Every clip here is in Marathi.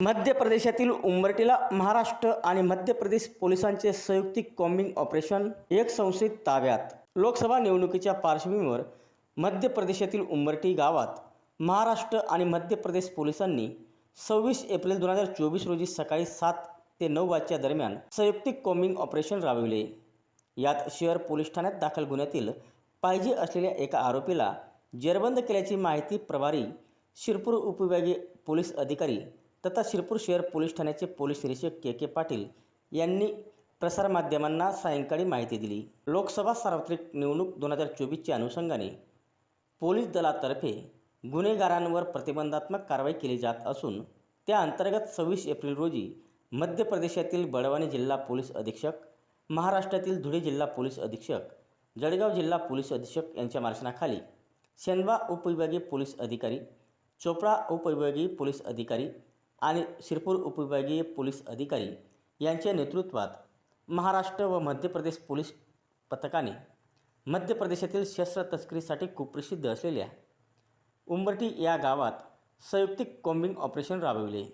मध्य प्रदेशातील उंबरटीला महाराष्ट्र आणि मध्य प्रदेश पोलिसांचे संयुक्तिक कॉम्बिंग ऑपरेशन एक संशयित ताब्यात. लोकसभा निवडणुकीच्या पार्श्वभूमीवर मध्य प्रदेशातील उंबरटी गावात महाराष्ट्र आणि मध्य प्रदेश पोलिसांनी सव्वीस एप्रिल दोन हजार चोवीस रोजी सकाळी सात ते नऊ वाजच्या दरम्यान संयुक्तिक कॉम्बिंग ऑपरेशन राबविले. यात शहर पोलीस ठाण्यात दाखल गुन्ह्यातील पाहिजे असलेल्या एका आरोपीला जेरबंद केल्याची माहिती प्रभारी शिरपूर उपविभागीय पोलीस अधिकारी तथा शिरपूर शहर पोलीस ठाण्याचे पोलीस निरीक्षक के के पाटील यांनी प्रसारमाध्यमांना सायंकाळी माहिती दिली. लोकसभा सार्वत्रिक निवडणूक दोन हजार चोवीसच्या अनुषंगाने पोलीस दलातर्फे गुन्हेगारांवर प्रतिबंधात्मक कारवाई केली जात असून त्या अंतर्गत सव्वीस एप्रिल रोजी मध्य प्रदेशातील बडवानी जिल्हा पोलीस अधीक्षक महाराष्ट्रातील धुळे जिल्हा पोलीस अधीक्षक जळगाव जिल्हा पोलीस अधीक्षक यांच्या मार्शनाखाली शेनवा उपविभागीय पोलीस अधिकारी चोपडा उपविभागीय पोलीस अधिकारी आणि शिरपूर उपविभागीय पोलीस अधिकारी यांच्या नेतृत्वात महाराष्ट्र व मध्य प्रदेश पोलीस पथकाने मध्य प्रदेशातील शस्त्र तस्करीसाठी कुप्रसिद्ध असलेल्या उंबरटी या गावात संयुक्तिक कॉम्बिंग ऑपरेशन राबविले.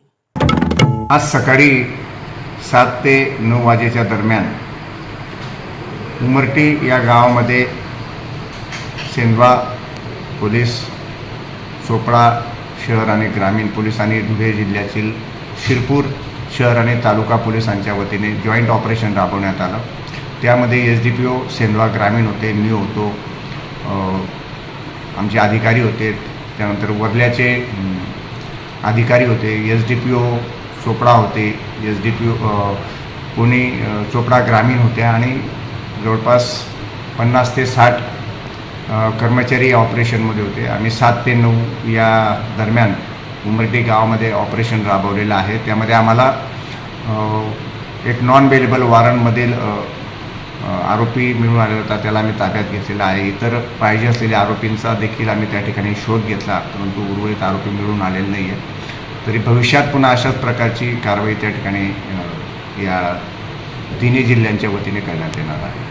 आज सकाळी सात ते नऊ वाजेच्या दरम्यान उमरटी या गावामध्ये सेंदवा पोलीस चोपडा शहर आणि ग्रामीण पोलीस आणि धुळे जिल्ह्यातील शिरपूर शहर आणि तालुका पोलिसांच्या वतीने जॉईंट ऑपरेशन राबवण्यात आलं. त्यामध्ये S D P O Sendhwa ग्रामीण होते मी होतो आमचे अधिकारी होते त्यानंतर वरल्याचे अधिकारी होते S D P O Chopda होते एस डी पी ओ कोणी चोपडा ग्रामीण होते आणि जवळपास पन्नास ते साठ कर्मचारी या ऑपरेशनमध्ये होते. आम्ही सात ते नऊ या दरम्यान उमरटी गावामध्ये ऑपरेशन राबवलेलं आहे. त्यामध्ये आम्हाला एक नॉन बेलेबल वॉरंटमधील आरोपी मिळून आलेला होता. त्याला आम्ही ताब्यात घेतलेला आहे. इतर पाहिजे असलेल्या आरोपींचा देखील आम्ही त्या ठिकाणी शोध घेतला परंतु उर्वरित आरोपी मिळून आलेले नाही आहे तरी भविष्यात पुन्हा अशाच प्रकारची कारवाई त्या ठिकाणी या तिन्ही जिल्ह्यांच्या वतीने करण्यात येणार आहे.